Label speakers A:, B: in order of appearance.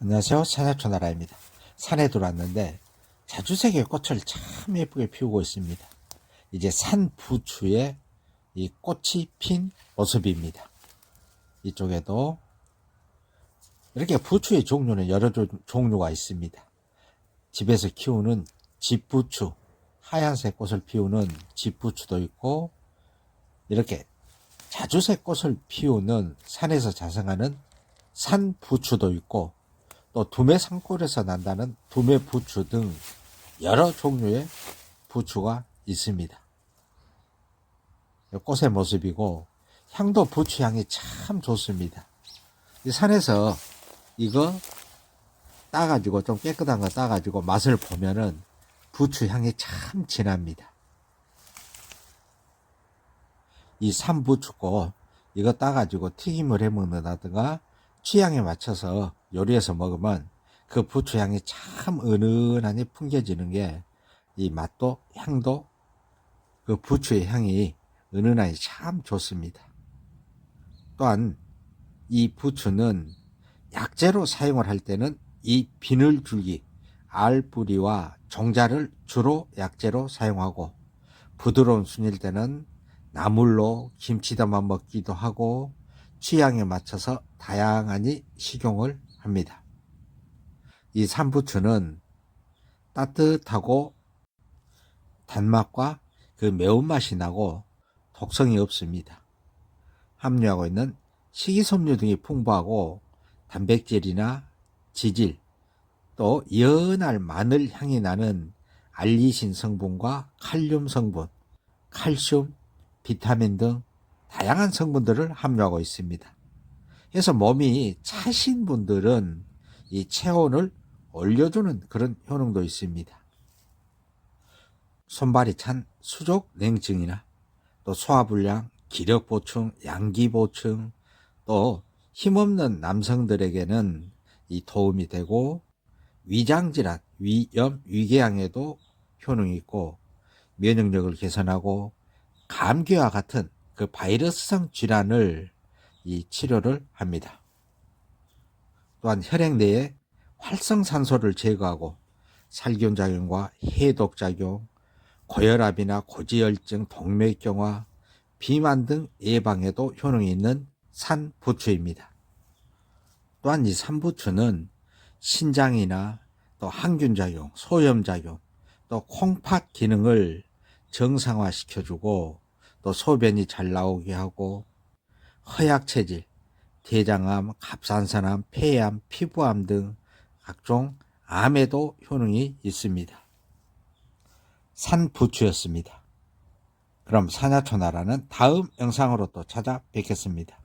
A: 안녕하세요. 산야초나라입니다. 산에 들어왔는데 자주색의 꽃을 참 예쁘게 피우고 있습니다. 이제 산 부추에 이 꽃이 핀 모습입니다. 이쪽에도 이렇게 부추의 종류는 여러 조- 종류가 있습니다. 집에서 키우는 집부추, 하얀색 꽃을 피우는 집부추도 있고 이렇게 자주색 꽃을 피우는 산에서 자생하는 산부추도 있고 또 두메 산골에서 난다는 두메 부추 등 여러 종류의 부추가 있습니다. 꽃의 모습이고 향도 부추 향이 참 좋습니다. 이 산에서 이거 따가지고 좀 깨끗한 거 따가지고 맛을 보면은 부추 향이 참 진합니다. 이 산부추꽃 이거 따가지고 튀김을 해 먹는다든가 취향에 맞춰서 요리해서 먹으면 그 부추 향이 참 은은하니 풍겨지는 게 이 맛도 향도 그 부추의 향이 은은하니 참 좋습니다. 또한 이 부추는 약재로 사용을 할 때는 이 비늘줄기, 알뿌리와 종자를 주로 약재로 사용하고 부드러운 순일 때는 나물로 김치 담아 먹기도 하고 취향에 맞춰서 다양하니 식용을 합니다. 이 산부추는 따뜻하고 단맛과 그 매운맛이 나고 독성이 없습니다. 함유하고 있는 식이섬유 등이 풍부하고 단백질이나 지질 또 연할 마늘 향이 나는 알리신 성분과 칼륨 성분, 칼슘, 비타민 등 다양한 성분들을 함유하고 있습니다. 그래서 몸이 차신 분들은 이 체온을 올려주는 그런 효능도 있습니다. 손발이 찬 수족 냉증이나 또 소화불량, 기력 보충, 양기 보충, 또 힘없는 남성들에게는 이 도움이 되고 위장질환, 위염, 위궤양에도 효능이 있고 면역력을 개선하고 감기와 같은 그 바이러스성 질환을 이 치료를 합니다. 또한 혈액 내에 활성산소를 제거하고 살균 작용과 해독 작용, 고혈압이나 고지혈증, 동맥경화, 비만 등 예방에도 효능이 있는 산부추입니다. 또한 이 산부추는 신장이나 또 항균 작용, 소염 작용, 또 콩팥 기능을 정상화 시켜주고 또 소변이 잘 나오게 하고 허약 체질, 대장암, 갑상선암, 폐암, 피부암 등 각종 암에도 효능이 있습니다. 산부추였습니다. 그럼 산야초나라는 다음 영상으로 또 찾아뵙겠습니다.